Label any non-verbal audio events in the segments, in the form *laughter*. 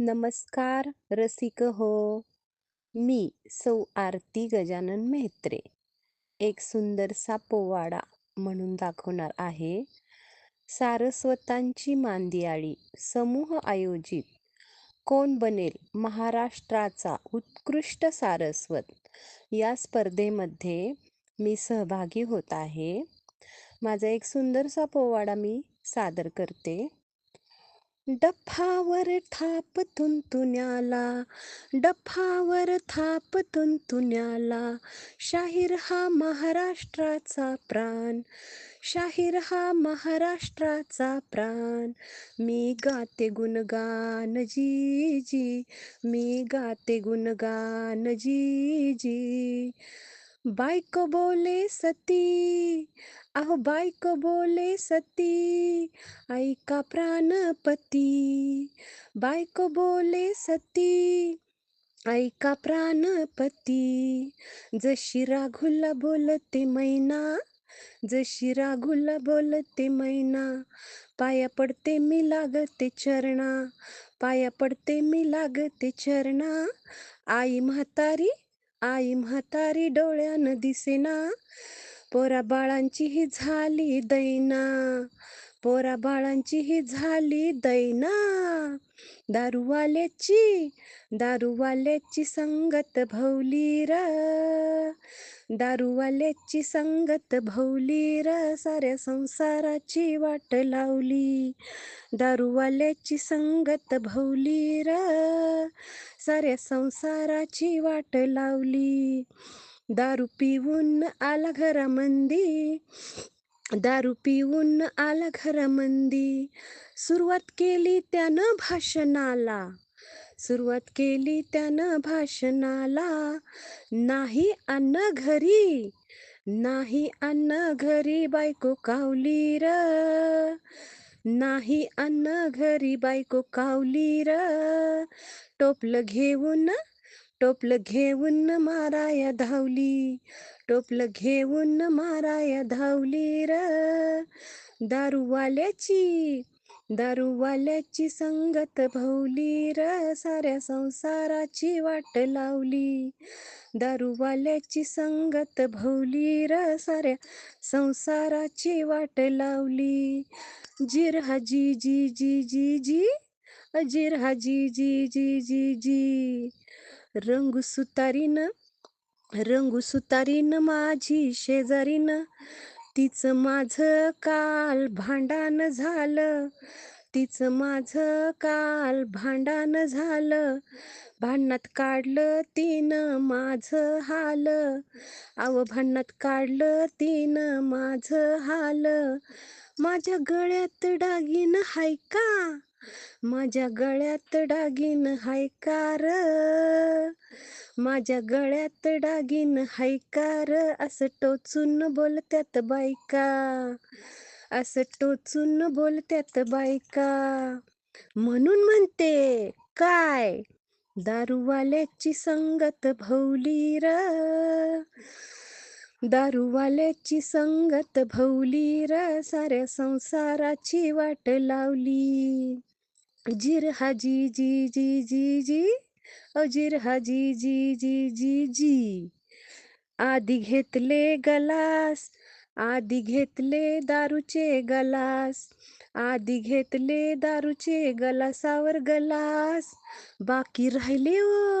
नमस्कार रसिक हो. मी सौ आरती गजानन मेहत्रे. एक सुंदरसा पोवाडा म्हणून दाखवणार आहे. सारस्वतांची मांदियाळी समूह आयोजित. कोण बनेल महाराष्ट्राचा उत्कृष्ट सारस्वत? या स्पर्धेमध्ये मी सहभागी होत आहे. माझा एक सुंदरसा पोवाडा मी सादर करते. डफावर थाप तुंतुण्याला डफावर थाप तुंतुण्याला शाहीर हा महाराष्ट्राचा प्राण शाहीर हा महाराष्ट्राचा प्राण. मी गाते गुणगान जी जी मी गाते गुणगान जी जी बायको बोले सती अहो बायको बोले सती ऐका प्राणपती. बायको बोले सती ऐका प्राणपती. जशी राघुला बोलते मैना जशी राघुला बोलते मैना पाया पडते मी लागते चरणा पाया पडते मी लागते चरणा. आई म्हातारी आई म्हातारी डोळ्यानं दिसेना. पोरा बाळांची ही झाली दैना. पोरा बाळांची ही झाली दैना. दारूवाल्याची दारूवाल्याची संगत भवली र. दारूवाल्याची संगत भवली र. साऱ्या संसाराची वाट लावली. दारूवाल्याची संगत भवली र. साऱ्या संसाराची वाट लावली. दारू पिऊन आला घरामंदी. दारू पिऊन आला घरामंदी. सुरुवात केली त्यानं भाषणाला. सुरुवात केली त्यानं भाषणाला. नाही अन्न घरी. नाही अन्न घरी बायको कावली र नाही अन्न घरी बायको कावली र टोपलं घेऊन टोपलं घेऊन माराया धावली टोपलं घेऊन माराया धावली र. दारूवाल्याची दारूवाल्याची संगत भवली र. साऱ्या संसाराची वाट लावली दारूवाल्याची संगत भवली र. साऱ्या संसाराची वाट लावली. जिरहा जी जी जी जी जी जिरहा जी जी जी जी जी. रंग सुतारीन रंग सुतारीन माझी शेजारीन. तिचं माझं काल भांडण झालं तिचं माझं काल भांडण झालं. भांडणात काढलं तिनं माझं हाल आव भांडणात काढलं तिनं माझं हाल. माझ्या गळ्यात डागिन हाय का? माझ्या गळ्यात डागिन हायकार. माझ्या गळ्यात डागिन हायकार. असं टोचून बोलत्यात बायका. असं टोचून बोलत्यात बायका. म्हणून म्हणते काय? दारूवाल्याची संगत भौली र. दारूवाल्याची संगत भवली र साऱ्या संसाराची वाट लावली. जिरहा जी जी जी जी जी अजिरहा जी जी जी जी जी. आधी घेतले गलास, आधी घेतले दारूचे गलास, आधी घेतले दारूचे गलासावर गलास. बाकी राहिले ओ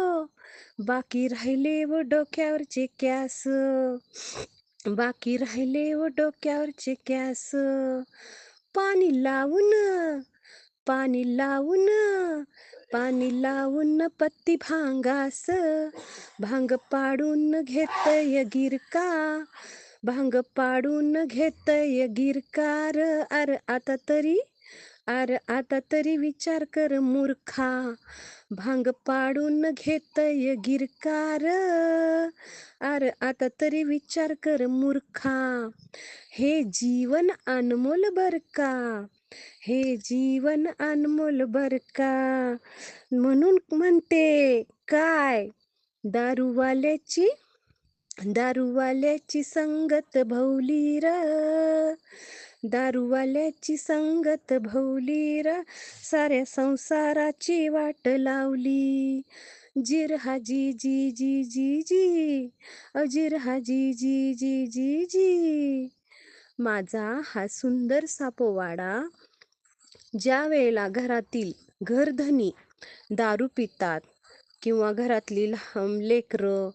बाकी राहिले व डोक्यावरचे कॅस. बाकी राहिले व डोक्यावरचे कॅस. पाणी लावून पाणी लावून पाणी लावून पत्ती भांगास. भांग पाडून घेतय गिरका भांग पाडून घेतय गिरकार. अर आता तरी अर आता तरी विचार कर मूर्खा भांग पाडून घेतय गिरकार. अर आता तरी विचार कर मूर्खा हे जीवन अनमोल बर का? हे जीवन अनमोल बर का? म्हणून म्हणते काय? दारूवाल्याची दारूवाल्याची संगत भवली र. दारूवाल्याची संगत भवली र साऱ्या संसाराची वाट लावली. जीर हा जी जी जी जी जी अजिर हा जी जी जी जी जी. माझा हा सुंदर सापोवाडा ज्या वेळेला घरातील घरधनी दारू पितात किंवा घरातली लेकरं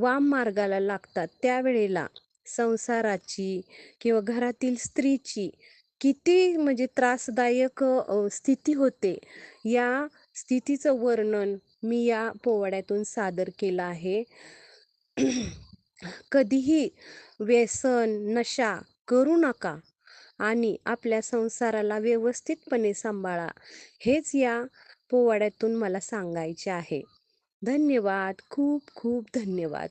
वाम मार्गाला लागतात त्यावेळेला संसाराची किंवा घरातील स्त्रीची किती म्हणजे त्रासदायक स्थिती होते या स्थितीचं वर्णन मी या पोवाड्यातून सादर केलं आहे. *clears throat* कधीही व्यसन नशा करू नका आणि आपल्या संसाराला व्यवस्थितपणे सांभाळा हेच या पोवाड्यातून मला सांगायचे आहे. धन्यवाद खूप खूप धन्यवाद.